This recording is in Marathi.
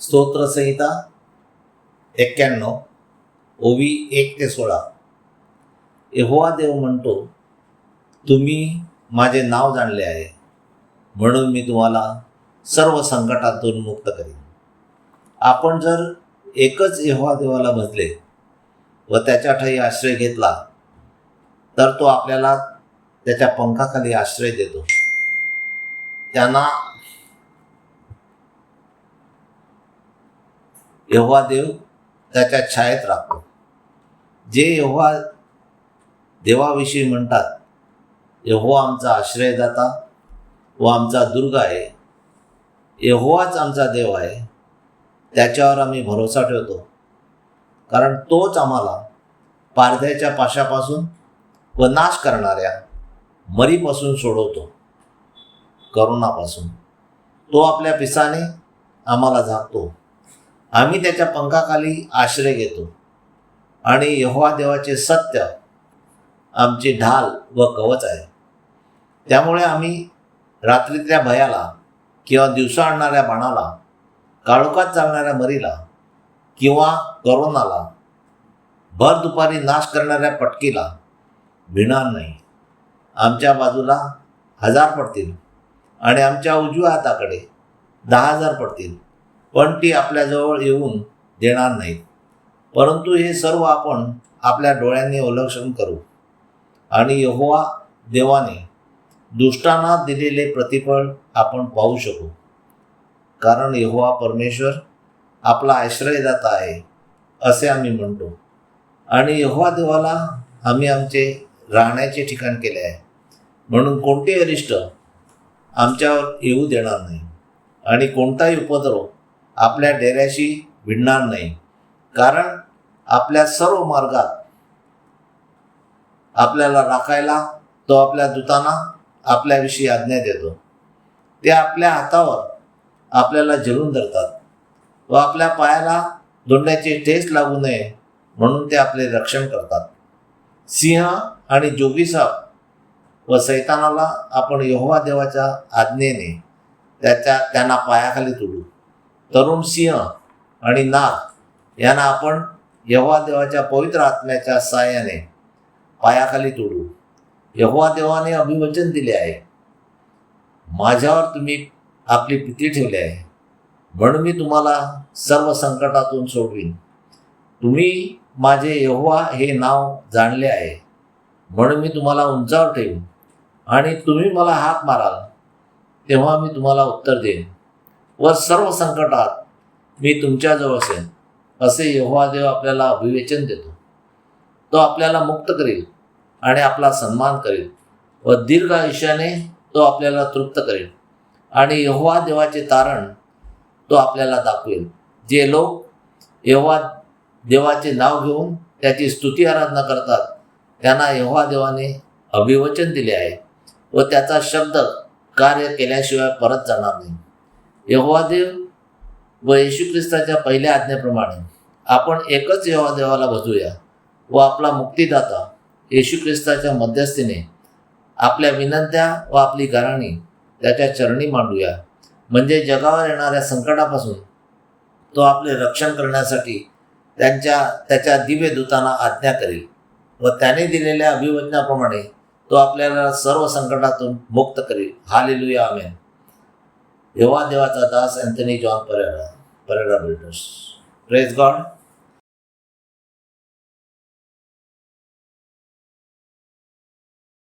स्तोत्रसंहिता एक्क्याण्णव ओवी एक ते सोळा. यहोवा देव म्हणतो तुम्ही माझे नाव जाणले आहे म्हणून मी तुम्हाला सर्व संकटातून मुक्त करीन. आपण जर एकच यहोवा देवाला भजले व त्याच्या ठाई आश्रय घेतला तर तो आपल्याला त्याच्या पंखाखाली आश्रय देतो. त्यांना एव्हा देव त्याच्या छायेत राखतो जे एव्हा देवाविषयी म्हणतात यहोवा आमचा आश्रयदाता व आमचा दुर्ग आहे. यहोवाच आमचा देव आहे. त्याच्यावर आम्ही भरोसा ठेवतो. कारण तोच आम्हाला पारध्याच्या पाशापासून व नाश करणाऱ्या मरीपासून सोडवतो. करोनापासून तो आपल्या पिसाने आम्हाला झाकतो. आम्ही त्याच्या पंखाखाली आश्रय घेतो. आणि यहोवा देवाचे सत्य आमची ढाल व कवच आहे. त्यामुळे आम्ही रात्रीतल्या भयाला किंवा दिवसा आणणाऱ्या बाणाला काळोखात चालणाऱ्या मरीला किंवा करोनाला भर दुपारी नाश करणाऱ्या पटकीला भिणार नाही. आमच्या बाजूला हजार पडतील आणि आमच्या उजव्या हाताकडे दहा हजार पडतील. पण ती आपल्याजवळ येऊन देणार नाहीत. परंतु हे सर्व आपण आपल्या डोळ्यांनी अवलक्षण करू. आणि यहोवा देवाने दुष्टांना दिलेले प्रतिफळ आपण पाहू शकू. कारण यहोवा परमेश्वर आपला आश्रयदाता आहे असे आम्ही म्हणतो. आणि यहोवा देवाला आम्ही आमचे राहण्याचे ठिकाण केले आहे. म्हणून कोणते अरिष्ट आमच्यावर येऊ देणार नाही. आणि कोणताही उपद्रव आपल्या डेऱ्याशी भिडणार नाही. कारण आपल्या सर्व मार्गात आपल्याला राखायला तो आपल्या दूतांना आपल्याविषयी आज्ञा देतो. ते आपल्या हातावर आपल्याला झेलून धरतात व आपल्या पायाला दोंड्याचे ठेस लागू नये म्हणून ते आपले रक्षण करतात. सिंह आणि जोगीसा व सैतानाला आपण यहोवा देवाच्या आज्ञेने त्याच्या त्यांना पायाखाली तुडू. तरुण सिंह आणि नाग यांना आपण यहोवा देवाच्या पवित्र आत्म्याच्या साह्याने पायाखाली तोडू. यहोवा देवाने अभिवचन दिले आहे. माझ्यावर तुम्ही आपली पिती ठेवली आहे. म्हणून मी तुम्हाला सर्व संकटातून सोडवीन. तुम्ही माझे यहोवा हे नाव जाणले आहे. म्हणून मी तुम्हाला उंचावर ठेवीन आणि तुम्ही मला हाक माराल तेव्हा मी तुम्हाला उत्तर देईन. व सर्व संकटात मी तुमच्याजवळ असेन. असे यहोवा देव आपल्याला अभिवेचन देतो. तो आपल्याला मुक्त करेल आणि आपला सन्मान करेल व दीर्घ आयुष्याने तो आपल्याला तृप्त करेल. आणि यहोवा देवाचे तारण तो आपल्याला दाखवेल. जे लोक यहोवा देवाचे नाव घेऊन त्याची स्तुती आराधना करतात त्यांना यहोवा देवाने अभिवचन दिले आहे व त्याचा शब्द कार्य केल्याशिवाय परत जाणार नाही. यहोवादेव व येशू ख्रिस्ताच्या पहिल्या आज्ञेप्रमाणे आपण एकच यहोवादेवाला बसूया भजूया व आपला मुक्तीदाता येशू ख्रिस्ताच्या मध्यस्थीने आपल्या विनंत्या व आपली घराणी त्याच्या चरणी मांडूया. म्हणजे जगावर येणाऱ्या संकटापासून तो आपले रक्षण करण्यासाठी त्यांच्या त्याच्या दिव्य दूतांना आज्ञा करेल व त्याने दिलेल्या अभिवचनाप्रमाणे तो आपल्याला सर्व संकटातून मुक्त करेल. Hallelujah amen. देवाचा Das Anthony John Pereira Pereira builders. Praise God